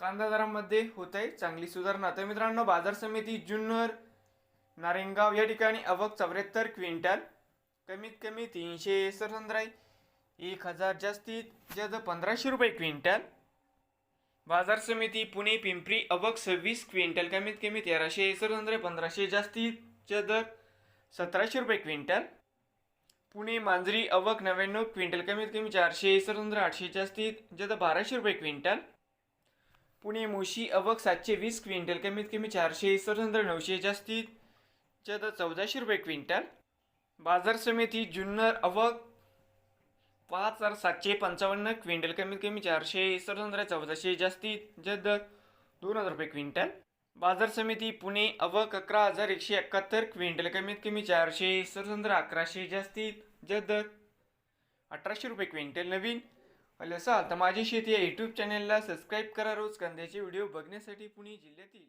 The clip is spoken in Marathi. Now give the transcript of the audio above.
कांदा दरामध्ये होत आहे चांगली सुधारणा. तर मित्रांनो बाजार समिती जुन्नर नारेंगाव या ठिकाणी अवक चौऱ्याहत्तर क्विंटल कमीत कमी तीनशे सरसंद्राई एक हजार जास्तीत जास्त पंधराशे रुपये क्विंटल. बाजार समिती पुणे पिंपरी अवक सव्वीस क्विंटल कमीत कमी तेराशे सरसंद्रे पंधराशे जास्तीत दर सतराशे रुपये क्विंटल. पुणे मांजरी अवक नव्याण्णव क्विंटल कमीत कमी चारशे सरसंद्र आठशे जास्तीत जास्त बाराशे रुपये क्विंटल. पुणे मोशी अवक सातशे वीस क्विंटल कमीत कमी चारशे सरसंद्र नऊशे जास्तीत जास्त चौदाशे रुपये क्विंटल. बाजार समिती जुन्नर अवक पाच हजार सातशे पंचावन्न क्विंटल कमीत कमी चारशे सरसंद्र चौदाशे जास्तीत जद दोन हजार रुपये क्विंटल. बाजार समिती पुणे अवक अकरा हजार एकशे एकाहत्तर क्विंटल कमीत कमी चारशे सरसंद्र अकराशे जास्तीत जद अठराशे रुपये क्विंटल. नवीन हॅलो सर तर माझी शेती या यूट्यूब चॅनेलला सबस्क्राईब करा रोज कांद्याचे व्हिडिओ बघण्यासाठी पुणे जिल्ह्यातील